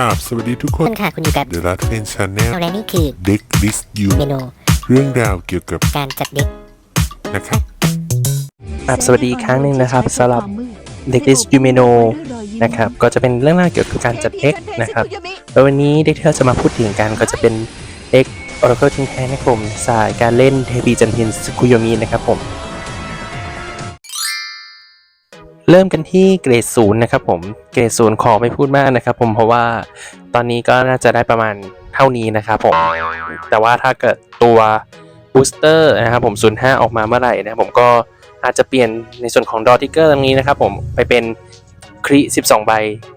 ครับสวัสดีทุกคคุนณค่ะคุณอยู่กับเดอะรัตเอนชาแนลเราและนี่คือเด็กลิสยูเมนูเรื่องราวเกี่ยวกับการจัดเด็กนะครับครับสวัสดีอีกครั้งหนึ่งนะครับสำหรับเด็กดิสยูเมโนนะครับก็จะเป็นเรื่องราวเกี่ยวกับการจัดเอ็กนะครับแล้ววันนี้เด็กที่เราจะมาพูดถึงกันก็จะเป็นเอ็กออร์เคิลทิ้งแท้นะครับผมสายการเล่นเทปีจันพินสกุโยมินะครับผม เริ่มกันที่เกรดศูนย์นะครับผมเกรดศูนย์ขอไม่พูดมากนะครับผมเพราะว่าตอนนี้ก็น่าจะได้ประมาณเท่านี้นะครับผมแต่ว่าถ้าเกิดตัวบูสเตอร์นะครับผม05 ออกมาเมื่อไหร่นะผมก็อาจจะเปลี่ยนในส่วนของดอทิกเกอร์ตรงนี้นะครับผมไปเป็นคริ12 ใบ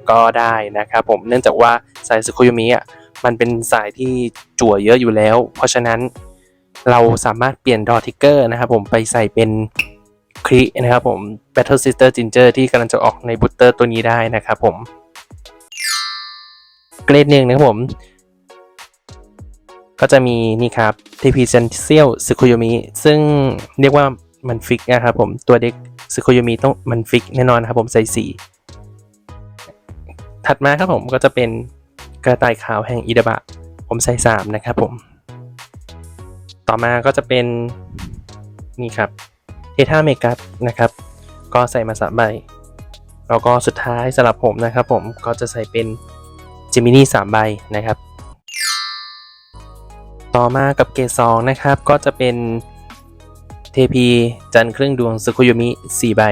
ก็ได้นะครับผมเนื่องจากว่าสายสกุยมิอะมันเป็นสายที่จั่วเยอะอยู่แล้ว เพราะฉะนั้นเราสามารถเปลี่ยนดอทิกเกอร์นะครับผมไปใส่เป็น ครินะครับผม Battle Sister Ginger ที่กำลังจะออกในบูตเตอร์ตัวนี้ได้นะครับผม เกรดหนึ่งนะครับผม ก็จะมีนี่ครับ TP c e n t i a l สึคุโยมิซึ่งเรียกว่ามันฟิกนะครับผม ตัวเด็กสึคุโยมิต้องมันฟิกแน่นอนครับผมใส่สีถัดมาครับผมก็จะเป็นกระต่ายขาวแห่งอิดาบะ ผมใส่สามนะครับผม ต่อมาก็จะเป็น นี่ครับ เอทาเมกัสนะครับ ก็ใส่มาสามใบ แล้วก็สุดท้ายสำหรับผมนะครับผมก็จะใส่เป็นจิมินี่สามใบนะครับ ต่อมากับเกรดสองนะครับ ก็จะเป็นเทพีจันทร์ครึ่งดวงสุคุยมิ4ใบ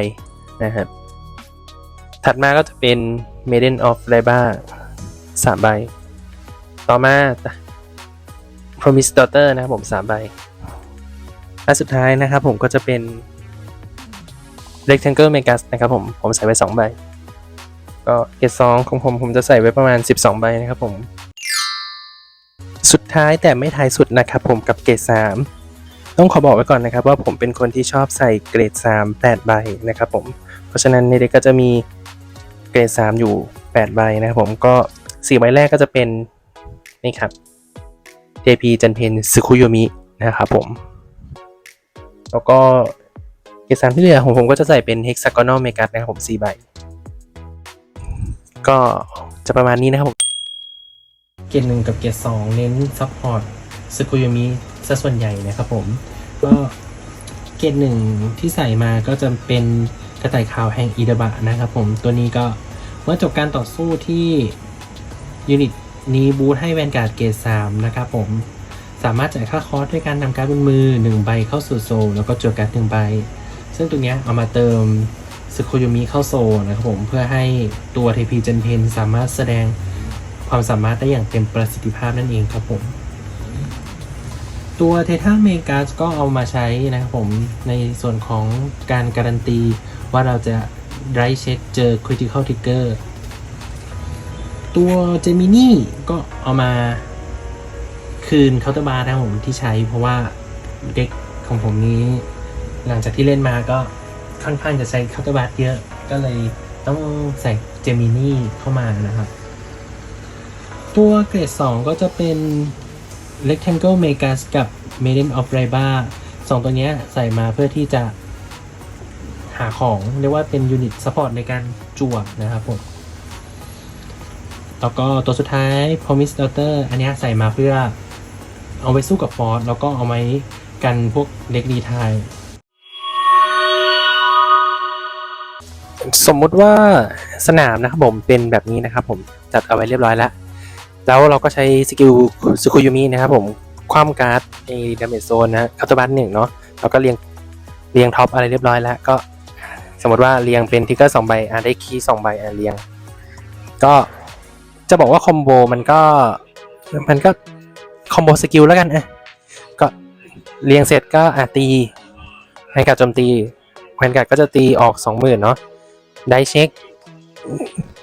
นะครับ ถัดมาก็จะเป็น Maiden of r a b a 3ใบ ต่อมา Promise Daughter นะครับผม3ใบและสุดท้ายนะครับผมก็จะเป็น Rectangle Megas นะครับผม ผมใส่ไว้2ใบ ก็เกรดสองของผมผมจะใส่ไว้ประมาณ 12 ใบนะครับผม สุดท้ายแต่ไม่ท้ายสุดนะครับผมกับเกรด3ต้องขอบอกไว้ก่อนนะครับว่าผมเป็นคนที่ชอบใส่เกรด 3 8 ใบนะครับผม เพราะฉะนั้นในเด็กก็จะมีเกรด 3 อยู่ 8 ใบนะครับผมก็4ใบแรกก็จะเป็น นี่ครับ JP จันเพนซึคุโยมินะครับผม แล้วก็ เกรด3ที่เหลือของผมก็จะใส่เป็น Hexagonal Megas นะครับผม4ใบ ก็จะประมาณนี้นะครับผมเกรดหนึ่งกับเกรดสองเน้นซัพพอร์ตสกุยมิซะส่วนใหญ่นะครับผม ก็เกรดหนึ่งที่ใส่มาก็จะเป็นกระต่ายขาวแห่งอิดาบะนะครับผมตัวนี้ก็เมื่อจบการต่อสู้ที่ยูนิตนี้บูทให้แวนการ์ดเกรดสามนะครับผมสามารถจ่ายค่าคอร์สด้วยการนำการ์ดบนมือ 1 ใบเข้าสู่โซลแล้วก็จวดการ์ดหนึ่งใบ ซึ่งตัวเนี้ยเอามาเติมสกุยมิเข้าโซนะครับผมเพื่อให้ตัวเทพีเจนเพนสามารถแสดงความสามารถได้อย่างเต็มประสิทธิภาพนั่นเองครับผม ตัวเทท่าเมกาสก็เอามาใช้นะครับผมในส่วนของการการันตีว่าเราจะไรเช็คเจอ Critical Trigger ตัวเจมินี่ก็เอามาคืนเคาน์เตอร์บาร์นะครับผมที่ใช้เพราะว่าเด็กของผมนี้ หลังจากที่เล่นมาก็ค่อนข้างจะใช้คาน์เตอร์บาร์เยอะก็เลยต้องใส่เจมินี่เข้ามานะครับ ตัวเกรด 2 ก็จะเป็น Rectangle Megas กับ Maiden of r a b a สองตัวนี้ใส่มาเพื่อที่จะหาของ เรียกว่าเป็นยูนิตซัพพอร์ตในการจวบนะครับผม แล้วก็ตัวสุดท้าย Promise Daughter อันนี้ใส่มาเพื่อเอาไว้สู้กับฟอร์สแล้วก็เอาไว้กันพวกเด็กดีไทย สมมุติว่าสนามนะครับผมเป็นแบบนี้นะครับผมจัดเอาไว้เรียบร้อยแล้ว แล้วเราก็ใช้สกิลสุคุยุมินะครับผมคว่ำการ์ดในดาเมจโซนนะคัตเตอร์บันหนึ่งเนาะแล้วก็เรียงเรียงท็อปอะไรเรียบร้อยแล้ว ก็สมมติว่าเรียงเป็นทิกเกอร์สองใบอะได้คีย์สองใบอะเรียง ก็จะบอกว่าคอมโบมันก็มันก็คอมโบสกิลแล้วกันอะก็เรียงเสร็จก็อะตีแวนการ์ดโจมตีแวนการ์ดก็จะตีออกสองหมื่นเนาะ ได้เช็ค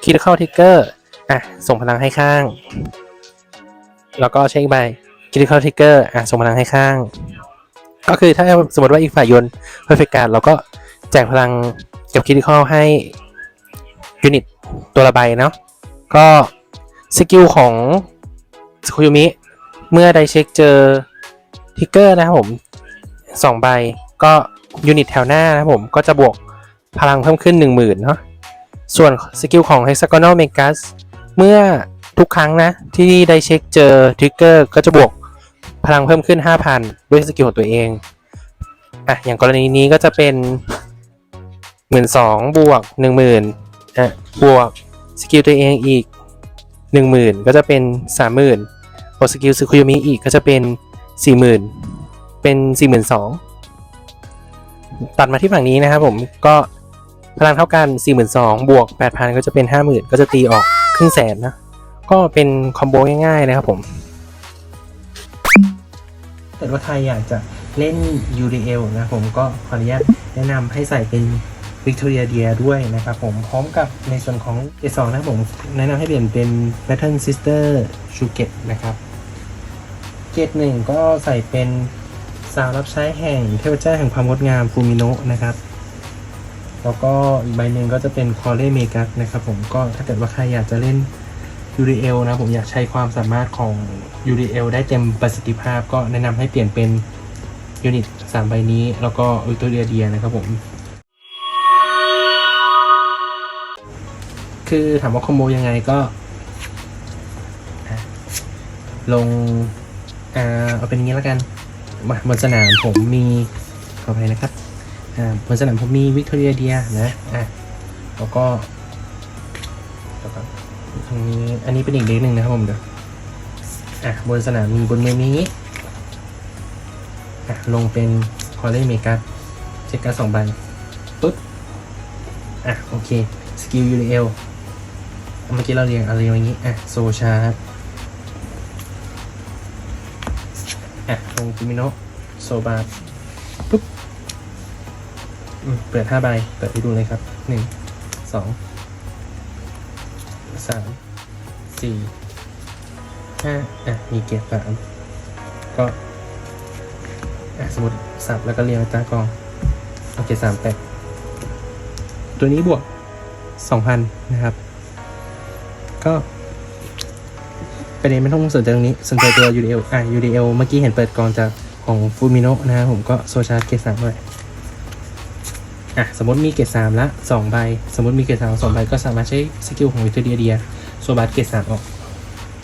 คิดเข้าทิกเกอร์อะส่งพลังให้ข้าง แล้วก็เช็คใบคิดเข้าทิกเกอร์อะส่งพลังให้ข้าง ก็คือถ้าสมมติว่าอีกฝ่ายโยนเพอร์เฟกการเราก็แจกพลังกับคิดเข้าให้ยูนิตตัวละใบเนาะก็สกิลของสคุยุมิเมื่อได้เช็คเจอทิกเกอร์นะครับผมสองใบก็ยูนิตแถวหน้านะครับผมก็จะบวก พลังเพิ่มขึ้น 10,000เนาะส่วนสกิลของ Hexagonal Megas เมื่อทุกครั้งนะ ที่ได้เช็คเจอทริกเกอร์ก็จะบวกพลังเพิ่มขึ้น 5,000 ด้วยสกิลของตัวเองอะอย่างกรณีนี้ก็จะเป็นหมื่นสองบวกหนึ่งหมื่นอะบวกสกิลตัวเองอีกหนึ่งหมื่นก็จะเป็นสามหมื่นบวกสกิลซึคุยมิอีกก็จะเป็นสี่หมื่นเป็นสี่หมื่นสองตัดมาที่ฝั่งนี้นะครับผมก็ พลังเท่ากันสี่หมื่นสองบวกแปดพันก็จะเป็นห้าหมื่นก็จะตีออกครึ่งแสนนะ ก็เป็นคอมโบง่ายๆนะครับผมเกิดว่าใครอยากจะเล่น UDL นะผมก็ขออนุญาตแนะนำให้ใส่เป็น Victoria d i a ด้วยนะครับผมพร้อมกับในส่วนของ A2 นะผมแนะนำให้เปลี่ยนเป็น Pattern Sister s h u g e t นะครับ เกตหนึ่งก็ใส่เป็นสาวรับใช้แห่งเทพเจ้าแห่งความงดงามฟูมิโนะนะครับ แล้วก็อีกใบหนึ่งก็จะเป็นคอเลเมกัสนะครับผมก็ถ้าเกิดว่าใครอยากจะเล่น UDL นะผมอยากใช้ความสามารถของ UDL ได้เต็มประสิทธิภาพ ก็แนะนำให้เปลี่ยนเป็นยูนิต3ใบนี้ แล้วก็วิต o เ i ียเดียนะครับผมคือถามว่าคอมโบยังไงก็ ลงอ่าเอาเป็นงี้แล้วกันมาบนสนามผมมีขออภัยนะครับ บนสนามผมมีวิกตอเรียเดียนะอะแล้วก็ตรงนี้อันนี้เป็นอีกเด็กหนึ่งนะครับผมเดี๋ยวอะบนสนามมีบนเมือมีนี้อะลงเป็นคอร์เรเมกัสเช็คการสองใบปุ๊บอะโอเคสกิลยูเอลเมื่อกี้เราเรียงอะไรอย่างนี้อะโซชาร์อะลงกิมิโนโซบาปุ๊บอืม เปิดห้าใบ เปิดให้ดูเลยครับหนึ่งสองสามสี่ห้าอะ มีเกียร์สามก็อะสมมติสับแล้วก็เรียงไว้ใต้กองโอเคสามแปดตัวนี้บวกสองพันนะครับ ก็ประเด็นไม่ต้องสนใจตรงนี้ สนใจตัว UDL อะ UDL เมื่อกี้เห็นเปิดกองจากของฟูมิโนนะครับผมก็โซชาร์จเกรดสามด้วย อะสมมติมีเกรดสามละสองใบ สมมติมีเกรดสามสองใบก็สามารถใช้สกิลของวิตเดียเดียโซบาร์เกรดสามออก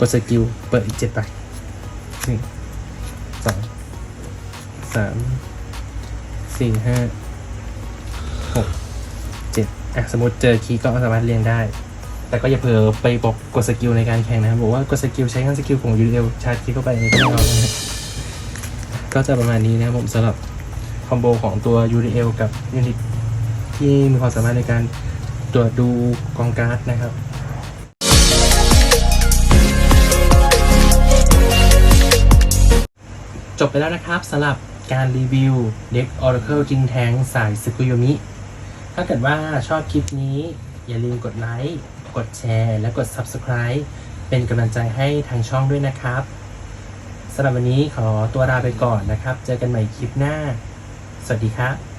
กดสกิลเปิดอีกเจ็ดใบหนึ่งสองสามสี่ห้าหกเจ็ดอะสมมติเจอคีย์ก็สามารถเรียงได้ แต่ก็อย่าเผลอไปบอกกดสกิลในการแข่งนะครับบอกว่ากดสกิลใช้งานสกิลของ UDL ชาร์จคลิกเข้าไปอันนี้ก็ไม่เอานะก็จะประมาณนี้นะครับผมสำหรับคอมโบของตัว UDL กับยูนิต ที่มีความสามารถในการตรวจดูกองการ์ดนะครับจบไปแล้วนะครับสำหรับการรีวิวเด็ก Oracle จินแทงสายซึคุโยมิ ถ้าเกิดว่าชอบคลิปนี้ อย่าลืมกดไลค์ กดแชร์ และกด Subscribe เป็นกำลังใจให้ทางช่องด้วยนะครับสำหรับวันนี้ขอตัวลาไปก่อนนะครับ เจอกันใหม่คลิปหน้า สวัสดีครับ